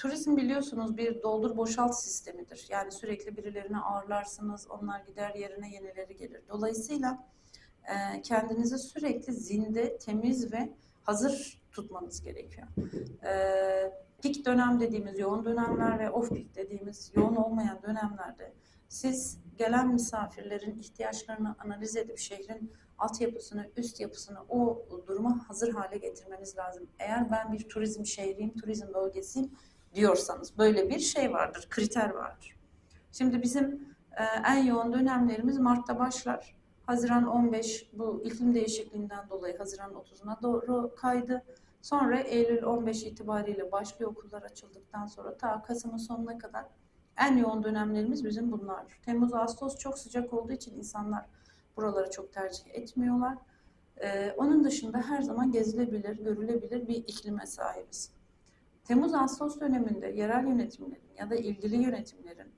turizm biliyorsunuz bir doldur boşalt sistemidir. Yani sürekli birilerini ağırlarsınız, onlar gider yerine yenileri gelir. Dolayısıyla e, kendinizi sürekli zinde, temiz ve hazır tutmanız gerekiyor. E, peak dönem dediğimiz yoğun dönemler ve off peak dediğimiz yoğun olmayan dönemlerde siz gelen misafirlerin ihtiyaçlarını analiz edip şehrin altyapısını, üst yapısını o duruma hazır hale getirmeniz lazım. Eğer ben bir turizm şehriyim, turizm bölgesiyim diyorsanız böyle bir şey vardır, kriter vardır. Şimdi bizim e, en yoğun dönemlerimiz Mart'ta başlar. Haziran 15 bu iklim değişikliğinden dolayı Haziran 30'una doğru kaydı. Sonra Eylül 15 itibariyle başlıyor okullar açıldıktan sonra ta Kasım'ın sonuna kadar en yoğun dönemlerimiz bizim bunlardır. Temmuz, Ağustos çok sıcak olduğu için insanlar buraları çok tercih etmiyorlar. Ee, onun dışında her zaman gezilebilir, görülebilir bir iklime sahibiz. Temmuz-Ağustos döneminde yerel yönetimlerin ya da ilgili yönetimlerin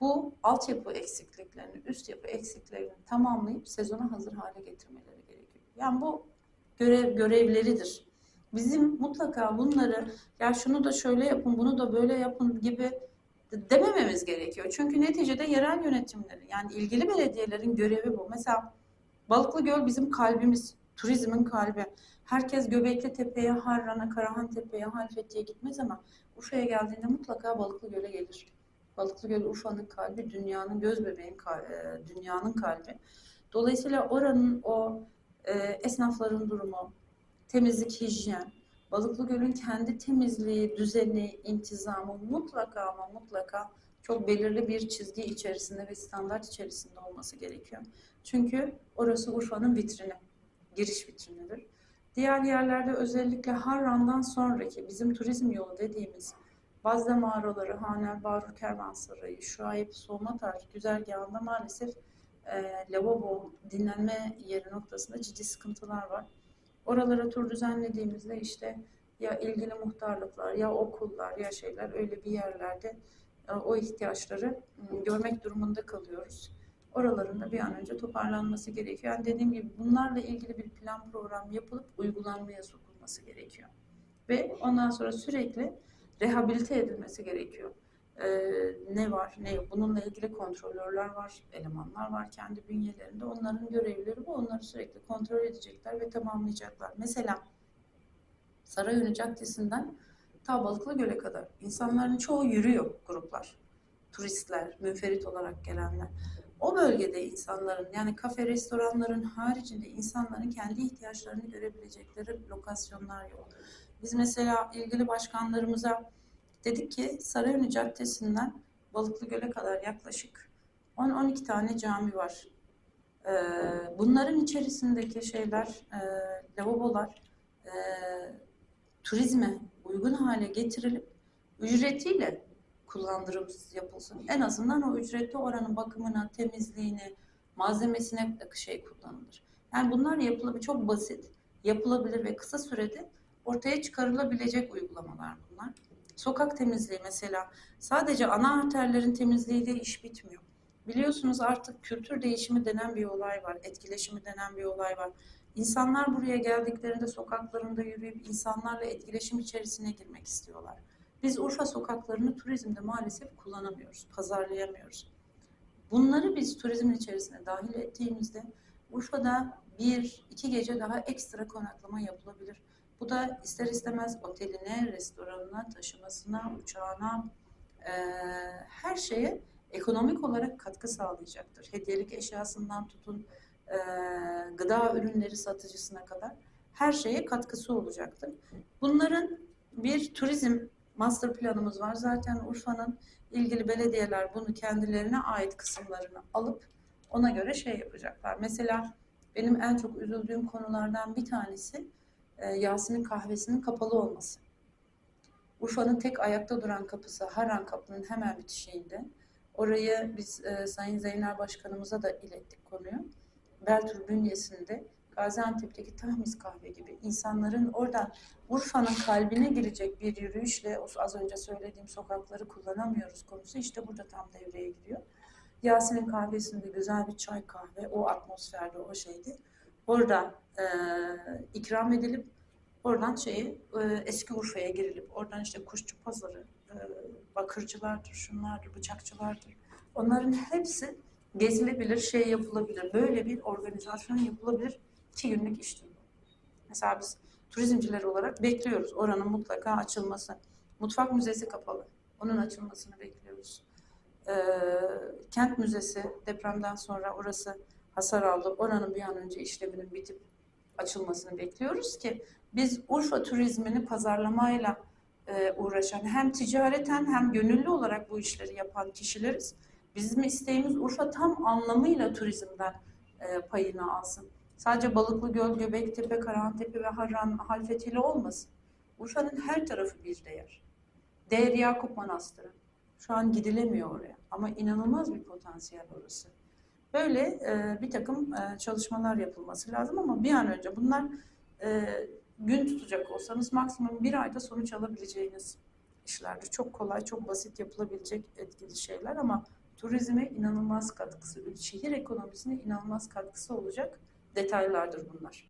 bu altyapı eksikliklerini, üst yapı eksikliklerini tamamlayıp sezona hazır hale getirmeleri gerekiyor. Yani bu görev görevleridir. Bizim mutlaka bunları ya şunu da şöyle yapın, bunu da böyle yapın gibi demememiz gerekiyor. Çünkü neticede yerel yönetimlerin yani ilgili belediyelerin görevi bu. Mesela Balıklı Göl bizim kalbimiz, turizmin kalbi. Herkes Göbekli Tepe'ye, Harran'a, Karahan Tepe'ye, Halfeti'ye gitmez ama Urfa'ya geldiğinde mutlaka Balıklı Göl'e gelir. Balıklı Göl Urfa'nın kalbi, dünyanın göz bebeğin e, dünyanın kalbi. Dolayısıyla oranın o e, esnafların durumu, temizlik, hijyen, Balıklı Göl'ün kendi temizliği, düzeni, intizamı mutlaka ama mutlaka çok belirli bir çizgi içerisinde ve standart içerisinde olması gerekiyor. Çünkü orası Urfa'nın vitrini, giriş vitrinidir. Diğer yerlerde özellikle Harran'dan sonraki bizim turizm yolu dediğimiz Bazda mağaraları, Hanel Barur Kervansarayı, Şuayip Soğumatar güzergahında maalesef e, lavabo, dinlenme yeri noktasında ciddi sıkıntılar var. Oralara tur düzenlediğimizde işte ya ilgili muhtarlıklar ya okullar ya şeyler öyle bir yerlerde e, o ihtiyaçları m, görmek durumunda kalıyoruz. Oraların da bir an önce toparlanması gerekiyor. Yani dediğim gibi bunlarla ilgili bir plan program yapılıp uygulanmaya sokulması gerekiyor. Ve ondan sonra sürekli rehabilite edilmesi gerekiyor. Ee, ne var, ne yok. Bununla ilgili kontrolörler var, elemanlar var kendi bünyelerinde. Onların görevleri bu. Onları sürekli kontrol edecekler ve tamamlayacaklar. Mesela Sarayönü Caddesi'nden ta Balıklı Göl'e kadar insanların çoğu yürüyor gruplar. Turistler, münferit olarak gelenler. O bölgede insanların yani kafe, restoranların haricinde insanların kendi ihtiyaçlarını görebilecekleri lokasyonlar yok. Biz mesela ilgili başkanlarımıza dedik ki Sarayönü Caddesi'nden Balıklı Göl'e kadar yaklaşık 10-12 tane cami var. Ee, bunların içerisindeki şeyler, e, lavabolar e, turizme uygun hale getirilip ücretiyle kullandırım yapılsın. En azından o ücretli oranın bakımına, temizliğine, malzemesine şey kullanılır. Yani bunlar yapılabilir, çok basit, yapılabilir ve kısa sürede ortaya çıkarılabilecek uygulamalar bunlar. Sokak temizliği mesela sadece ana arterlerin temizliğiyle iş bitmiyor. Biliyorsunuz artık kültür değişimi denen bir olay var, etkileşimi denen bir olay var. İnsanlar buraya geldiklerinde sokaklarında yürüyüp insanlarla etkileşim içerisine girmek istiyorlar. Biz Urfa sokaklarını turizmde maalesef kullanamıyoruz, pazarlayamıyoruz. Bunları biz turizmin içerisine dahil ettiğimizde Urfa'da bir, iki gece daha ekstra konaklama yapılabilir. Bu da ister istemez oteline, restoranına, taşımasına, uçağına, e, her şeye ekonomik olarak katkı sağlayacaktır. Hediyelik eşyasından tutun, e, gıda ürünleri satıcısına kadar her şeye katkısı olacaktır. Bunların bir turizm master planımız var. Zaten Urfa'nın ilgili belediyeler bunu kendilerine ait kısımlarını alıp ona göre şey yapacaklar. Mesela benim en çok üzüldüğüm konulardan bir tanesi e, Yasin'in kahvesinin kapalı olması. Urfa'nın tek ayakta duran kapısı Harran Kapı'nın hemen bitişiğinde. Orayı biz e, Sayın Zeynel Başkanımıza da ilettik konuyu. Beltur bünyesinde Gaziantep'teki Tahmis kahve gibi insanların oradan Urfa'nın kalbine girecek bir yürüyüşle az önce söylediğim sokakları kullanamıyoruz konusu işte burada tam devreye giriyor. Yasin'in kahvesinde güzel bir çay kahve, o atmosferde, o şeydi. Orada e, ikram edilip oradan şeyi e, eski Urfa'ya girilip oradan işte Kuşçu Pazarı, e, bakırcılardır, şunlardır, bıçakçılardır. Onların hepsi gezilebilir, şey yapılabilir. Böyle bir organizasyon yapılabilir. İki günlük iş değil. Mesela biz turizmciler olarak bekliyoruz oranın mutlaka açılması. Mutfak müzesi kapalı. Onun açılmasını bekliyoruz. Ee, kent müzesi depremden sonra orası hasar aldı. Oranın bir an önce işleminin bitip açılmasını bekliyoruz ki biz Urfa turizmini pazarlamayla e, uğraşan hem ticareten hem gönüllü olarak bu işleri yapan kişileriz. Bizim isteğimiz Urfa tam anlamıyla turizmden e, payını alsın. Sadece Balıklı Göl, Göbektepe, Karahantepe ve Harran, Halfeti'yle olmasın. Urfa'nın her tarafı bir değer. Değer Yakup Manastırı. Şu an gidilemiyor oraya ama inanılmaz bir potansiyel orası. Böyle e, bir takım e, çalışmalar yapılması lazım ama bir an önce bunlar e, gün tutacak olsanız maksimum bir ayda sonuç alabileceğiniz işlerdir. Çok kolay, çok basit yapılabilecek etkili şeyler ama turizme inanılmaz katkısı, şehir ekonomisine inanılmaz katkısı olacak detaylardır bunlar.